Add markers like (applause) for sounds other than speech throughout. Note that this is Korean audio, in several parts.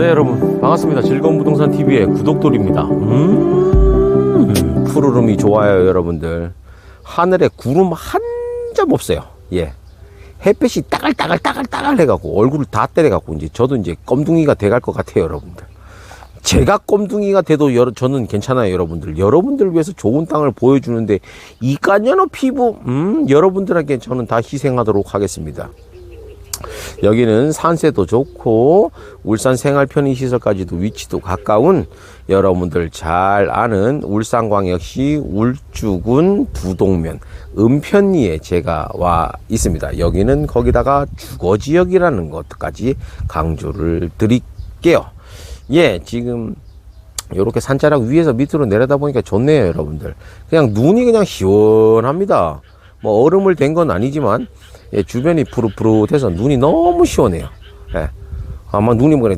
네 여러분. 반갑습니다. 즐거운 부동산 TV의 구독돌입니다. 음 푸르름이 좋아요 여러분들. 하늘에 구름 한 점 없어요. 예. 햇빛이 따글따글 해갖고 얼굴을 다 때려갖고 이제 저도 이제 껌둥이가 돼갈 것 같아요 여러분들. 제가 껌둥이가 돼도 여러, 저는 괜찮아요 여러분들. 여러분들 위해서 좋은 땅을 보여주는데 이까녀너 피부 음 여러분들에게 저는 다 희생하도록 하겠습니다 여기는 산세도 좋고 울산 생활 편의 시설까지도 위치도 가까운 여러분들 잘 아는 울산광역시 울주군 부동면 은편리에 제가 와 있습니다. 여기는 거기다가 주거 지역이라는 것까지 강조를 드릴게요. 예, 지금 요렇게 산자락 위에서 밑으로 내려다 보니까 좋네요, 여러분들. 그냥 눈이 그냥 시원합니다. 뭐 얼음을 댄 건 아니지만 예, 주변이 푸릇푸릇해서 눈이 너무 시원해요. 예. 아마 눈이 뭐 그래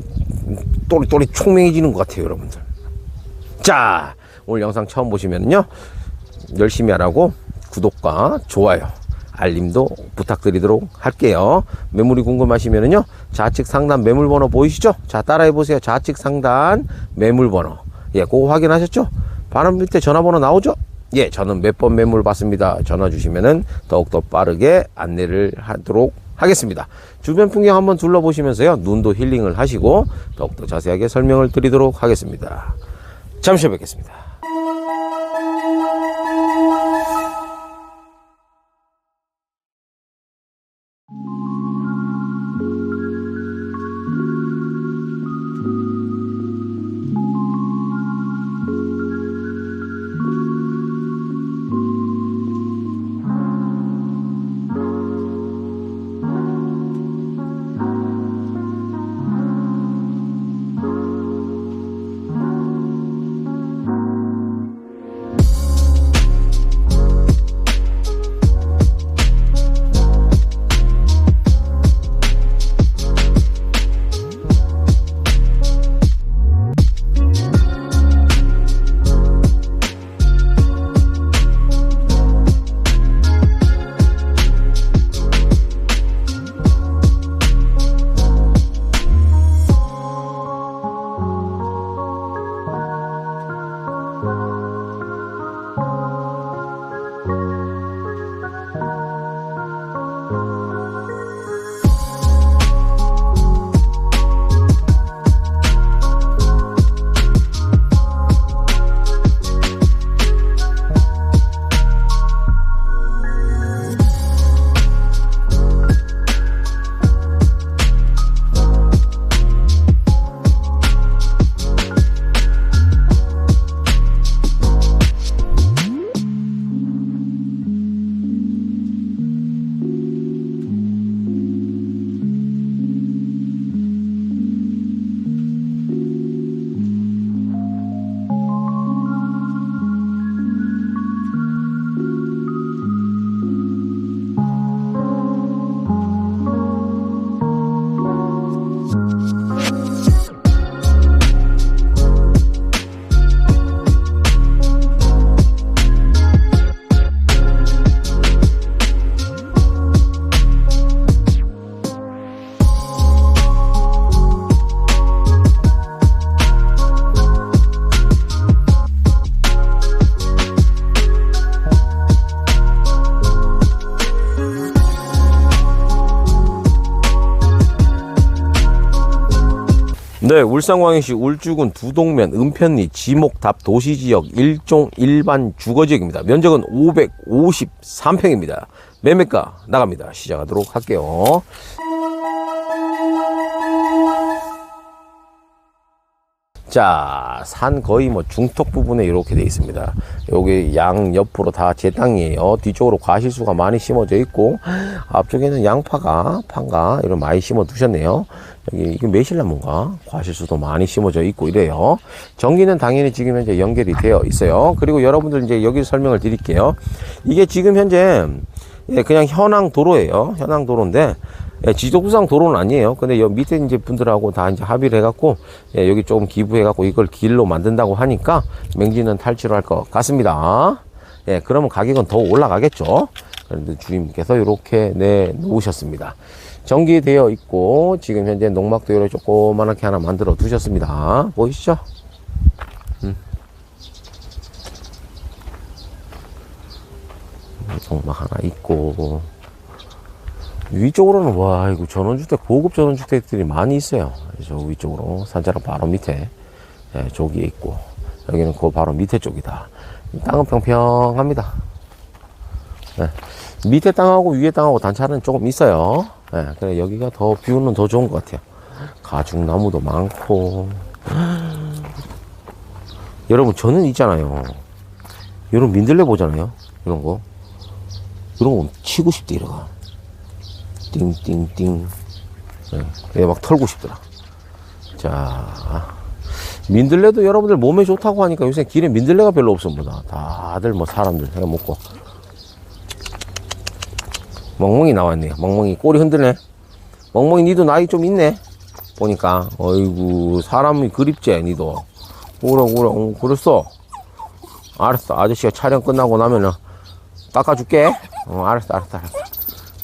또리또리 총명해지는 것 같아요, 여러분들. 자, 오늘 영상 처음 보시면요. 열심히 하라고 구독과 좋아요, 알림도 부탁드리도록 할게요. 매물이 궁금하시면요. 좌측 상단 매물 번호 보이시죠? 자, 따라해 보세요. 좌측 상단 매물 번호. 예, 그거 확인하셨죠? 바로 밑에 전화번호 나오죠? 예, 저는 몇 번 매물 받습니다. 전화 주시면은 더욱더 빠르게 안내를 하도록 하겠습니다. 주변 풍경 한번 둘러보시면서요. 눈도 힐링을 하시고 더욱더 자세하게 설명을 드리도록 하겠습니다. 잠시 뵙겠습니다. 네, 울산광역시 울주군 두동면 은편리 지목답 도시지역 일종 일반 주거지역입니다. 면적은 553평입니다. 매매가 나갑니다. 시작하도록 할게요. 자, 산 거의 뭐 중턱 부분에 이렇게 돼 있습니다. 여기 양 옆으로 다 제 땅이에요. 뒤쪽으로 과실수가 많이 심어져 있고, 앞쪽에는 양파가, 판가, 이런 많이 심어 두셨네요. 여기, 이게 매실나무가 과실수도 많이 심어져 있고 이래요. 전기는 당연히 지금 현재 연결이 되어 있어요. 그리고 여러분들 이제 여기서 설명을 드릴게요. 이게 지금 현재 예, 그냥 현황 도로예요. 현황 도로인데, 예, 지도부상 도로는 아니에요. 근데 여기 밑에 이제 분들하고 다 이제 합의를 해갖고, 예, 여기 조금 기부해갖고 이걸 길로 만든다고 하니까 맹지는 탈출할 것 같습니다. 예, 그러면 가격은 더 올라가겠죠. 그런데 주임께서 이렇게 내 놓으셨습니다. 전기되어 있고 지금 현재 농막도 이렇게 조그만하게 하나 만들어 두셨습니다. 보이시죠? 음. 농막 하나 있고 위쪽으로는 와 이거 전원주택 고급 전원주택들이 많이 있어요. 저 위쪽으로 산자랑 바로 밑에 예, 저기에 있고 여기는 그 바로 밑에 쪽이다. 땅은 평평합니다. 예, 밑에 땅하고 위에 땅하고 단차는 조금 있어요. 예, 그래 여기가 더 뷰는 더 좋은 것 같아요. 가죽나무도 많고 (gasps) 여러분 저는 있잖아요. 이런 민들레 보잖아요. 이런 거 이런 거 치고 싶대 이러가. 띵띵띵. 예, 막 털고 싶더라. 자, 민들레도 여러분들 몸에 좋다고 하니까 요새 길에 민들레가 별로 없습니다. 다들 뭐 사람들 해 먹고. 멍멍이 나왔네요. 멍멍이 꼬리 흔드네. 멍멍이 니도 나이 좀 있네. 보니까 어이구 사람이 그립지 니도. 그래 어, 그랬어. 알았어 아저씨가 촬영 끝나고 나면은 깎아줄게. 어 알았어 알았어 알았어.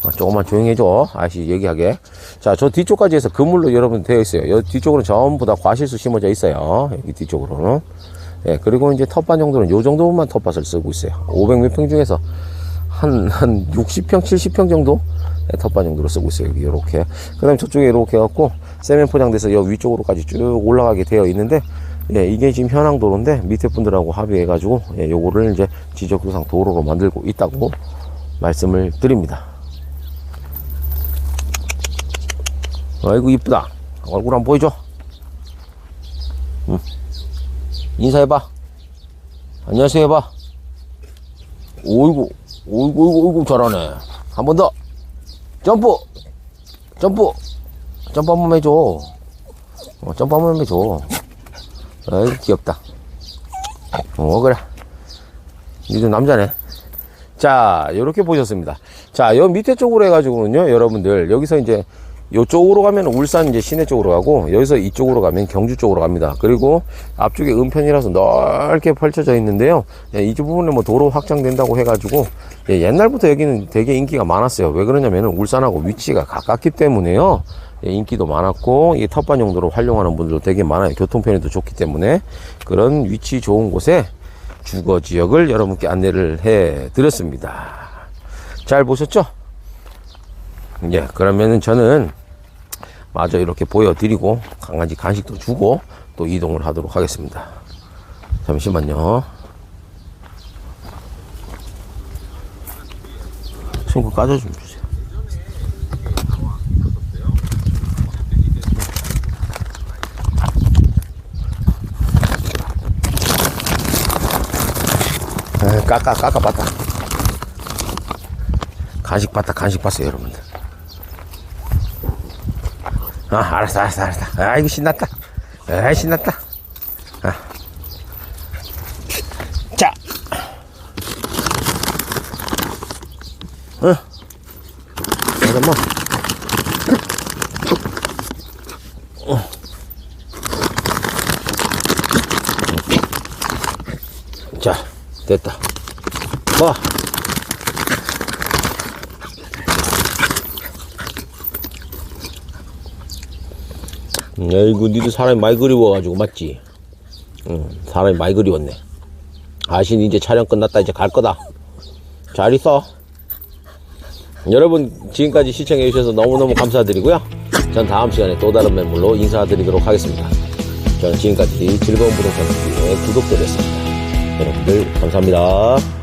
어, 조금만 조용히 해줘. 아저씨 얘기하게. 자, 저 뒤쪽까지 해서 그물로 여러분 되어 있어요. 여기 뒤쪽으로 전부 다 과실수 심어져 있어요. 여기 뒤쪽으로는. 예, 그리고 이제 텃밭 정도는 요 정도만 텃밭을 쓰고 있어요. 500몇 평 중에서 한, 한 60평, 70평 정도? 예, 텃밭 정도로 쓰고 있어요. 여기 요렇게. 그 다음에 저쪽에 이렇게 해갖고 세면 포장돼서 여기 위쪽으로까지 쭉 올라가게 되어 있는데 예, 이게 지금 현황 도로인데 밑에 분들하고 합의해가지고 예, 요거를 이제 지적구상 도로로 만들고 있다고 말씀을 드립니다. 아이고 이쁘다. 얼굴 한번 보여줘. 응. 인사해봐. 안녕하세요 해봐. 오이구 오이구 오이구 오이구 잘하네. 한 번 더. 점프! 점프! 점프 한 번 해줘. 어, 점프 한 번 해줘. 아이 귀엽다. 어 그래. 니도 남자네. 자 이렇게 보셨습니다. 자여 밑에 쪽으로 해가지고는요 여러분들. 여기서 이제 요쪽으로 가면 울산 이제 시내 쪽으로 가고 여기서 이쪽으로 가면 경주 쪽으로 갑니다. 그리고 앞쪽에 은편이라서 넓게 펼쳐져 있는데요. 예, 이 부분에 뭐 도로 확장된다고 해가지고 예, 옛날부터 여기는 되게 인기가 많았어요. 왜 그러냐면 울산하고 위치가 가깝기 때문에요. 예, 인기도 많았고 이 텃밭 용도로 활용하는 분들도 되게 많아요. 교통편에도 좋기 때문에 그런 위치 좋은 곳에 주거 지역을 여러분께 안내를 해 드렸습니다. 잘 보셨죠? 예, 그러면은 저는 마저 이렇게 보여드리고 강아지 간식도 주고 또 이동을 하도록 하겠습니다. 잠시만요. 친구 까져 좀 주세요. 에, 까까 까까 봤다. 간식 봤다 간식 봤어요 여러분들. 아, 알았어, 알았어, 알았어. 아이고, 신났다. 아, 신났다. 아. 자. 어. 그래, 뭐. 어. 자, 됐다. 뭐. 아이고 니도 사람이 많이 그리워가지고 맞지? 응 사람이 많이 그리웠네. 아신 이제 촬영 끝났다 이제 갈 거다. 잘 있어. 여러분 지금까지 시청해 주셔서 너무너무 감사드리고요. 전 다음 시간에 또 다른 매물로 인사드리도록 하겠습니다. 저는 지금까지 즐거운 부동산 TV의 구독자였습니다. 여러분들 감사합니다